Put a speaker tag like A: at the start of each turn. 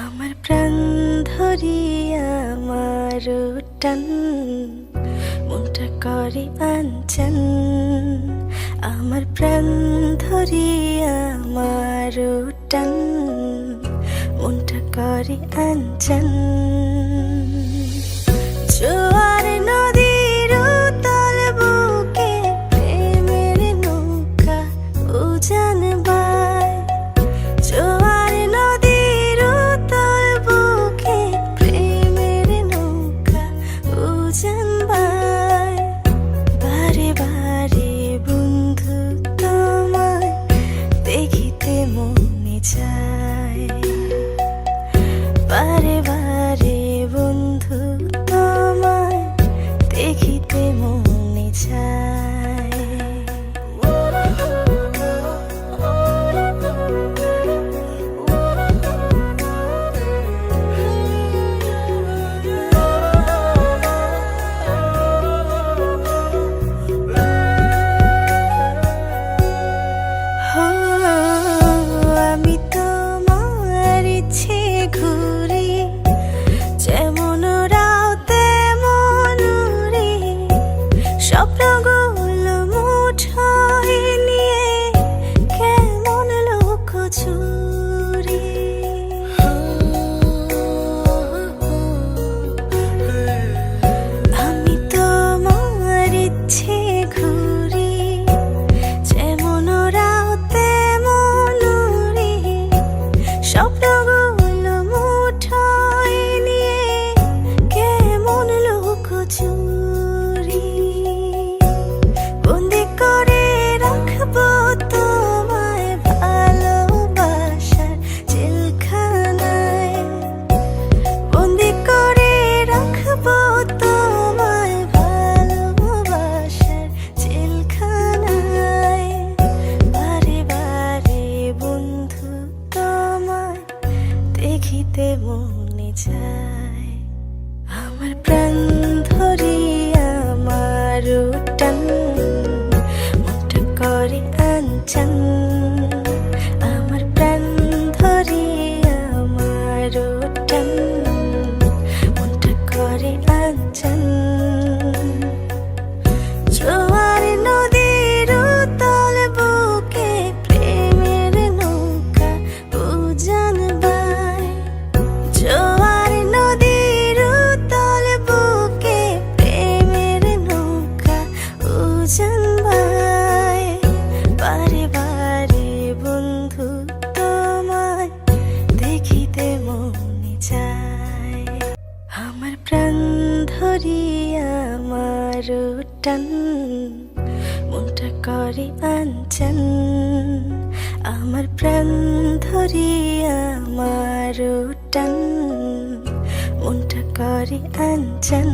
A: আমার প্রাণ ধরি আমার টান মনটা করে আনছেন। আমার প্রাণ ধরি আমার টান মনটা করে আনছেন। চাই। আমার প্রাণ ধরি আমারও করি আমার টান মনটা করি আঞ্চন আমার প্রাণ ধরি আমার টান মনটা করি আঞ্চন